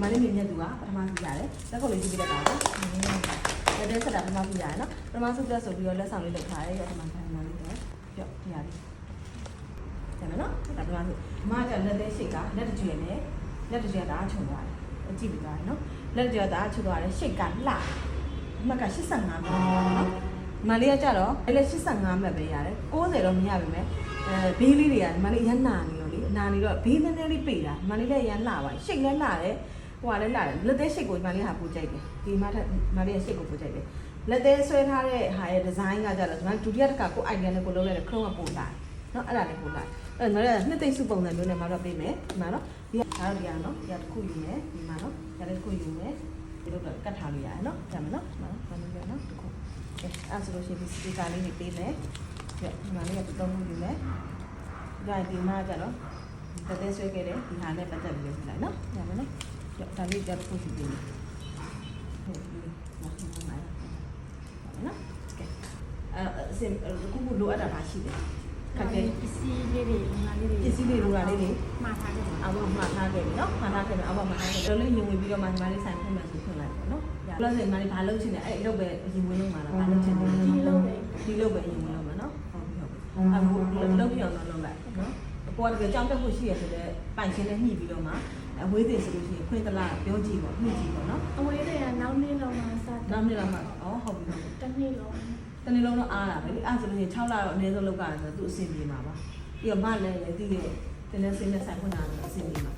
မလေးမြင့်မြတ်သူကပထမစီရတယ်လက်ခုပ်လေးကြည့်ပြလိုက်ပါတော့လက်တဲဆက်တာပထမစီရတယ်နော်ပထမစုတက်ဆိုပြီးတော့လက်ဆောင်လေးလုပ်ထားတယ်ရောဒီမှာခံမှလေးတော့ပြော့ဒီဟာလေးတယ်မနော်ဒါပထမစုဒီမှာကျလက်သေးရှိကလက်တကြွယ်နဲ့လက်တကြွယ်ဒါချုံသွားတယ်အကြည့်ပြီးသွားတယ်နော်လက်တကြွယ်ဒါချုံသွားတယ်ရှိကလှအမှတ်က85ပဲနော်မလေးကကြတော့အဲ့လေ85မှတ်ပဲရတယ်60တော့မရပါဘူးအဲဘေးလေးတွေကမလေးရမ်းနာနေလို့လေနာနေတော့ဘေးနည်းနည်းလေးပိတ်တာမလေးလည်းရမ်းလာပါရှိတ်လည်းလာတယ် ဟိုကလည်းလာတယ်လက်သေးရှိတ်ကိုဒီမလေးဟာပူကြိုက်တယ်ဒီမထက်မလေးရဲ့ရှိတ်ကိုပူကြိုက်တယ်လက်သေးဆွဲထားတဲ့ဟာရဲ့ design ကကြတော့ဒီမဒုတိယတစ်ခါကို idea နဲ့ကိုလုံးလိုက်တယ် chrome ကပူလာနော်အဲ့ဒါလေးပူလာအဲ့တော့နှစ်သိမ့်စုပုံစံမျိုးနဲ့မတော့ပေးမယ်ဒီမှာနော်ဒီကဒါတော့ဒီကနော်ဒီကတစ်ခုယူမယ်ဒီမှာနော်ဒါလည်းတစ်ခုယူမယ်ဒီလိုကတ်ထားလို့ရတယ်နော်ဒါမှနော်ဒီမှာနော်ဒါမျိုးနော်တစ်ခုအဲ့အဲ့ဆိုလို့ရှိရင်ဒီစပီကာလေးနေပေးမယ်ပြဒီမှာလေးကသုံးခုယူမယ်ဒါဒီမှာကြတော့တသက်ဆွဲခဲ့တဲ့ဒီဟာနဲ့ပတ်သက်ပြီးလုပ်လိုက်နော်ဒါမှနော် ဒါလေးကြတော့ပို့စီပေးမယ်ဟုတ်ပြီမဟုတ်ဘူးမလားနော်ကဲအဲအစင်ခုခုလိုအပ်တာပါရှိတယ်ခက်တယ်ပစ္စည်းလေးတွေငါလေးတွေပစ္စည်းတွေလိုတာလေးတွေမှာထားတယ်အဘမှာထားခဲ့ပြီနော်မှာထားခဲ့ပြီအဘမှာထားခဲ့တယ်လေးရင်ဝင်ပြီးတော့မှညီမလေးဆိုင်ဖွင့်မယ်ဆိုဖွင့်လိုက်ပါနော်ဘလို့ဆိုညီမလေးဘာလုပ်ချင်လဲအဲ့အလုပ်ပဲရင်ဝင်လို့မှာလားဘာလုပ်ချင်လဲဒီလုံးပဲဒီလုပ်ပဲရင်ဝင်လို့မှာနော်ဟုတ်ပြီဟုတ်ပြီအခုလုပ်ပြအောင်တော့လုပ်လိုက်နော်အပေါ်ကကြောင်းတက်ဖို့ရှိရဆိုတော့ပိုင်ရှင်နဲ့ညှိပြီးတော့မှ အဝေးသေးဆိုလို့ရှိရင်ခွင့်တလားပြောကြည့်ပေါ့ညှိကြည့်ပေါ့နော်အဝေးတွေကနောက်နေ့လောက်မှစနောက်နေ့တော့မှအော်ဟုတ်ပြီဟုတ်ပြီတစ်နေ့လောက်တနေ့လုံးတော့အားလာပဲလေအဲ့ဆိုလို့ရှိရင်6လတော့အနည်းဆုံးလောက်ရတယ်ဆိုတော့သူအဆင်ပြေမှာပါပြီးတော့မလည်းလည်းတည်ရဲ့တင်းနေစင်းနဲ့ဆိုင်ခွင့်တာတော့အဆင်ပြေမှာ